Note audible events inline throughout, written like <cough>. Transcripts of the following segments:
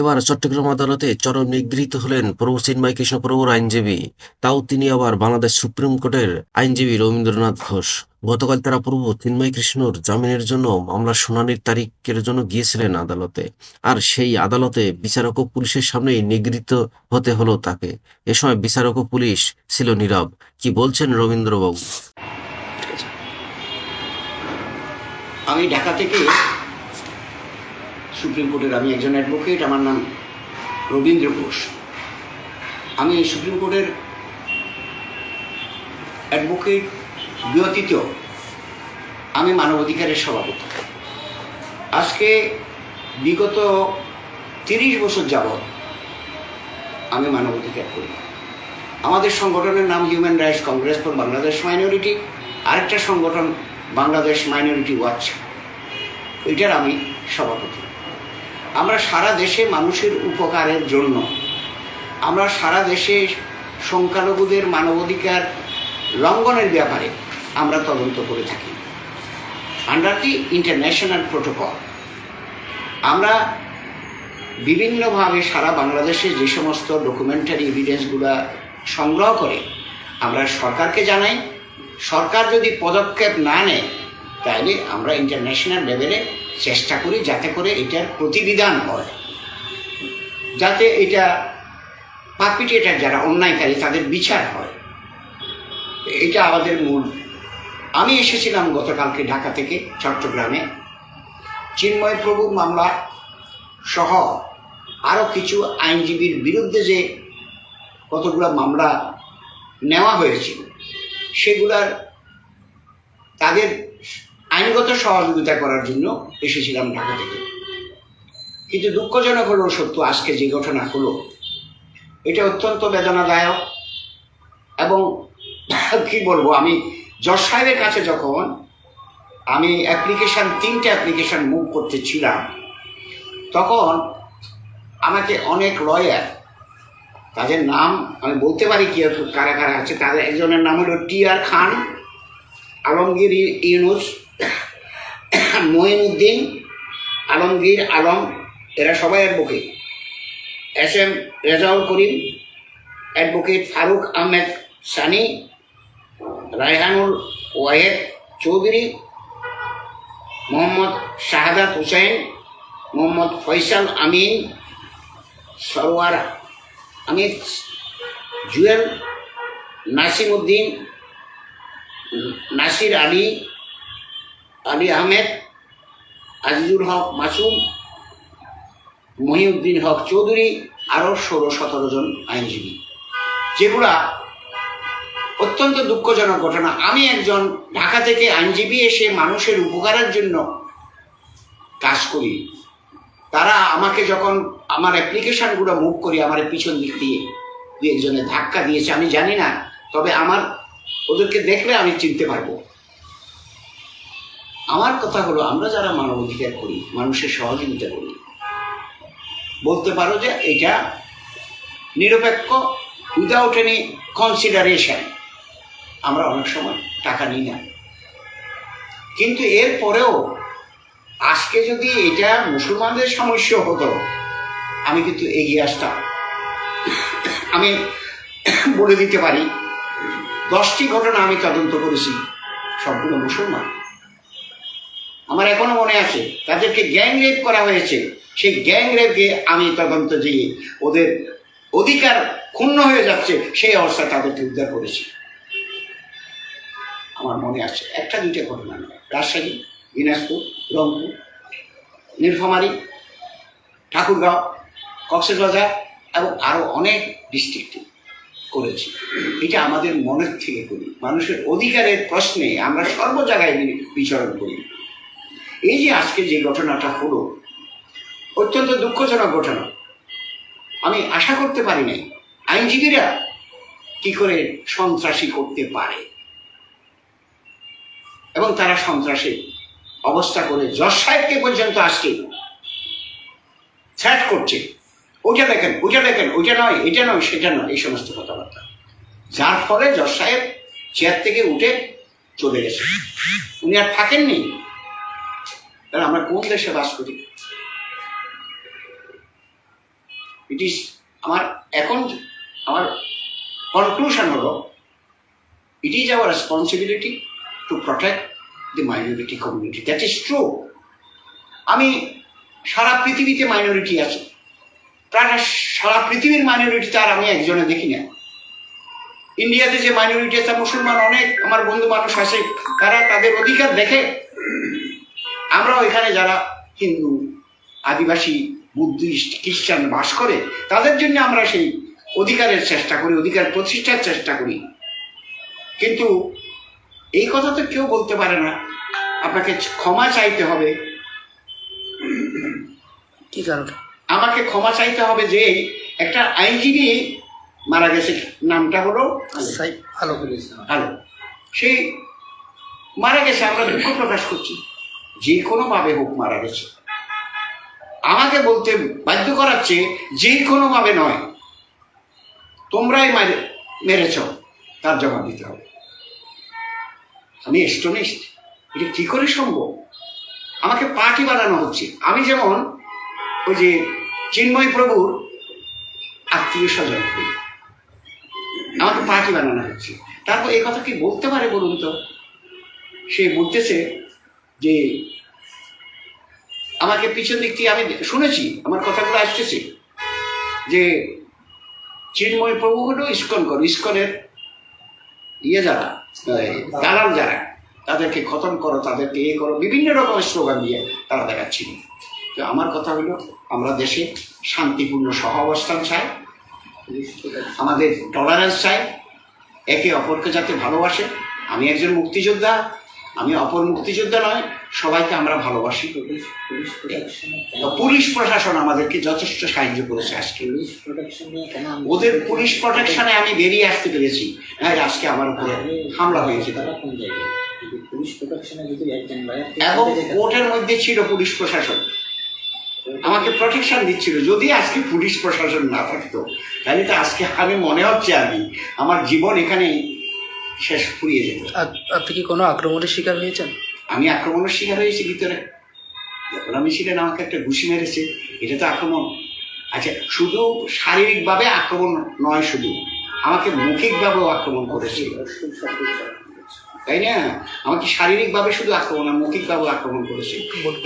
এবার চট্টগ্রাম আদালতে চরম নিগৃহীত হলেন প্রভু চিন্ময় কৃষ্ণ প্রভুর আইনজীবী। তাও তিনি আবার বাংলাদেশ সুপ্রিম কোর্টের আইনজীবী রবীন্দ্রনাথ ঘোষ। গতকাল তারা প্রভু চিন্ময় কৃষ্ণর জামিনের জন্য মামলার শুনানির তারিখের জন্য গিয়েছিলেন আদালতে। আর সেই আদালতে বিচারক ও পুলিশের সামনেই নিগৃহীত হতে হলো তাকে। এ সময় বিচারক ও পুলিশ ছিল নীরব। কি বলছেন রবীন্দ্রবাবু? আমি ঢাকা থেকে সুপ্রিম কোর্টের আমি একজন অ্যাডভোকেট আমার নাম রবীন্দ্র ঘোষ। আমি সুপ্রিম কোর্টের অ্যাডভোকেট ব্যতীত আমি মানবাধিকারের সভাপতি। আজকে বিগত তিরিশ বছর যাবৎ আমি মানবাধিকার করি। আমাদের সংগঠনের নাম human rights Congress for Bangladesh minority আরেকটা সংগঠন বাংলাদেশ মাইনরিটি ওয়াচ এটার আমি সভাপতি। আমরা সারা দেশে মানুষের উপকারের জন্য। আমরা সারা দেশে সংখ্যালঘুদের মানবাধিকার লঙ্ঘনের ব্যাপারে আমরা তদন্ত করে থাকি। আন্ডার দি ইন্টারন্যাশনাল প্রোটোকল আমরা বিভিন্নভাবে সারা বাংলাদেশে যে সমস্ত ডকুমেন্টারি এভিডেন্সগুলো সংগ্রহ করে, আমরা সরকারকে জানাই। সরকার যদি পদক্ষেপ না নেয় তাহলে আমরা ইন্টারন্যাশনাল লেভেলে চেষ্টা করি যাতে করে এটার প্রতিবিধান হয়। যাতে এটা পাপিটেটার যারা অন্যায়কারী তাদের বিচার হয়। এটা আমাদের মূল। আমি এসেছিলাম গতকালকে ঢাকা থেকে চট্টগ্রামে। চিন্ময় প্রভুর মামলা সহ আরও কিছু আইনজীবীর বিরুদ্ধে যে কতগুলো মামলা নেওয়া হয়েছিল, সেগুলার তাদের আইনগত সহযোগিতা করার জন্য এসেছিলাম ঢাকা থেকে। কিন্তু দুঃখজনক হলো সত্য, আজকে যে ঘটনা হলো, এটা অত্যন্ত বেদনাদায়ক এবং <laughs> কি বলব, আমি জজ সাহেবের কাছে যখন আমি অ্যাপ্লিকেশান তিনটে অ্যাপ্লিকেশান মুভ করতেছিলাম তখন আমাকে অনেক লয়ার তাদের নাম আমি বলতে পারি কি কারা কারা আছে, তাদের একজনের নাম হলো টি আর খান, আলমগীর ইউনুস মঈনুদ্দিন আলমগীর, আলম, এরা সবাই advocate S M Rezaul Karim advocate Faruk Ahmed Sunny, Raihanul Wahed Chowdhury, Mohammad Shahadat Hossain, Mohammad Faisal Amin, Sarwar Amid Jewel Nasim Uddin Nasir Ali Ali Ahmed Azizul Haque Masum, Mohiuddin Haque Chowdhury, আরও ষোলো, সতেরো জন আইনজীবী। যেগুলা অত্যন্ত দুঃখজনক ঘটনা। আমি একজন ঢাকা থেকে আইনজীবী এসে মানুষের উপকারের জন্য কাজ করি। তারা আমাকে যখন আমার অ্যাপ্লিকেশনগুলো মুভ করি, আমার পিছন দিক দিয়ে দু একজনে ধাক্কা দিয়েছে, আমি জানি না, তবে আমার ওদেরকে দেখলে আমি চিনতে পারব। আমার কথা হলো, আমরা যারা মানবাধিকার করি, মানুষের সহযোগিতা করি, বলতে পারো যে এটা নিরপেক্ষ উইদাউট এনি কনসিডারেশন আমরা অনেক সময় টাকা নিই না। কিন্তু এর পরেও, আজকে যদি এটা মুসলমানদের সমস্যা হতো, আমি কিন্তু এগিয়ে আসতাম। আমি বলে দিতে পারি, দশটি ঘটনা আমি তদন্ত করেছি, সবগুলো মুসলমান। আমার এখনও মনে আছে, তাদেরকে গ্যাং রেপ করা হয়েছে। সেই গ্যাং রেপকে আমি তদন্ত দিয়ে ওদের অধিকার ক্ষুণ্ণ হয়ে যাচ্ছে, সেই অবস্থায় তাদেরকে উদ্ধার করেছি। আমার মনে আছে, একটা দুইটা ঘটনা নয় রাজশাহী, দিনাজপুর, রংপুর, নীলফামারী, ঠাকুরগাঁও, কক্সবাজার এবং আরও অনেক ডিস্ট্রিক্টে করেছি। এটা আমাদের মনের থেকে করি। মানুষের অধিকারের প্রশ্নে আমরা সর্ব জায়গায় বিচরণ করি। এই যে আজকে যে ঘটনাটা হলো, অত্যন্ত দুঃখজনক ঘটনা। আমি আশা করতে পারি নাই, আইনজীবীরা কি করে সন্ত্রাসী করতে পারে? এবং তারা সন্ত্রাসী অবস্থা করে জজ সাহেবকে পর্যন্ত আজকে থ্রেট করছে। ওইটা দেখেন ওইটা দেখেন, ওইটা নয়, এটা নয়, সেটা নয়, এই সমস্ত কথাবার্তা। যার ফলে জজ সাহেব চেয়ার থেকে উঠে চলে গেছে উনি আর থাকেননি। তাহলে আমরা কোন দেশে বাস করি? ইট ইজ আমার এখন আমার কনক্লুশন হলো it is our responsibility to protect the minority community that is true আমি সারা পৃথিবীতে মাইনরিটি আছে। প্রায় সারা পৃথিবীর মাইনরিটি তার আমি একজনে দেখি না ইন্ডিয়াতে যে মাইনরিটি আছে, মুসলমান অনেক, আমার বন্ধু মানুষ আছে, তারা তাদের অধিকার দেখে আমরা ওইখানে যারা হিন্দু আদিবাসী বুদ্ধিস্ট খ্রিস্টান বাস করে তাদের জন্য আমরা সেই অধিকারের চেষ্টা করি অধিকার প্রতিষ্ঠার চেষ্টা করি। কিন্তু এই কথা তো কেউ বলতে পারে না। আপনাকে ক্ষমা চাইতে হবে। কি কারণে? আমাকে ক্ষমা চাইতে হবে যে একটা আইনজীবী মারা গেছে। নামটা হলো ভালো সেই মারা গেছে আমরা দুঃখ প্রকাশ করছি। যে কোনো ভাবে হোক মারা গেছে। আমাকে বলতে বাধ্য করাচ্ছে যে কোনো ভাবে নয়। তোমরাই মারে, মেরেছ, তার জবাব দিতে হবে। আমি এস্টনিস্ট এটা কি করে সম্ভব? আমাকে পার্টি বানানো হচ্ছে। আমি যেমন ওই যে চিন্ময় প্রভুর আত্মীয় স্বজন। হই আমাকে পার্টি বানানো হচ্ছে। তারপর এই কথা কি বলতে পারে বলুন তো? সে বলতেছে যে আমাকে পিছন দিক থেকে আমি শুনেছি, আমার কথাগুলো আসতেছে, যে চিন্ময় প্রভু হলো ইস্কন করো, ইস্কনের ইয়ে যারা দালাল যারা, তাদেরকে খতম করো, তাদেরকে ইয়ে করো, বিভিন্ন রকমের স্লোগান দিয়ে তারা দেখাচ্ছিল। তো আমার কথা হলো, আমরা দেশে শান্তিপূর্ণ সহ অবস্থান চাই, আমাদের টলারেন্স চাই, একে অপরকে যাতে ভালোবাসে। আমি একজন মুক্তিযোদ্ধা আমি অপর মুক্তিযোদ্ধা নয় সবাইকে আমরা ভালোবাসি। পুলিশ প্রশাসন আমাদেরকে যথেষ্ট সাহায্য করেছে আজকে। ওদের পুলিশ প্রোটেকশনে আমি বেরিয়ে আসতে পেরেছি। হ্যাঁ আজকে আমার উপরে হামলা হয়েছে। এবং কোর্টের মধ্যে ছিল পুলিশ প্রশাসন। আমাকে প্রোটেকশন দিচ্ছিল। যদি আজকে পুলিশ প্রশাসন না থাকতো তাহলে তো আজকে আমি মনে হচ্ছে আমি আমার জীবন এখানে শেষ ফুরিয়ে যেত। আপ- আপনি কি কোনো আক্রমণের শিকার হয়েছেন? আমি আক্রমণের শিকার হয়েছি ভিতরে। যখন আমি ছিলেন আমাকে একটা ঘুষি মেরেছে। এটা তো আক্রমণ। আচ্ছা শুধু শারীরিকভাবে আক্রমণ নয় শুধু আমাকে মৌখিকভাবেও আক্রমণ করেছে। তাই না? আমাকে শারীরিকভাবে শুধু আক্রমণ না মৌখিকভাবেও আক্রমণ করেছে।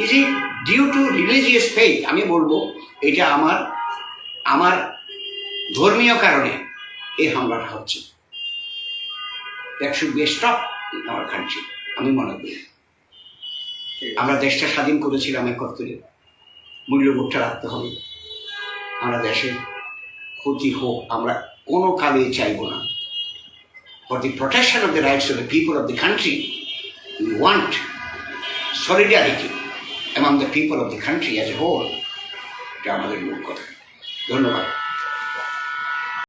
Is it due to religious faith আমি বলব এটা আমার আমার ধর্মীয় কারণে এই হামলাটা হচ্ছে। That should be stop in our country আমি মনে করি। আমরা দেশটা স্বাধীন করেছিলাম এক করতে মূল্যবোধটা রাখতে হবে। আমরা দেশের ক্ষতি হোক আমরা কোনো কালে চাইব না। For the protection of the rights of the people of the country we want solidarity among the people of the country as a whole এটা আমাদের মূল কথা। ধন্যবাদ।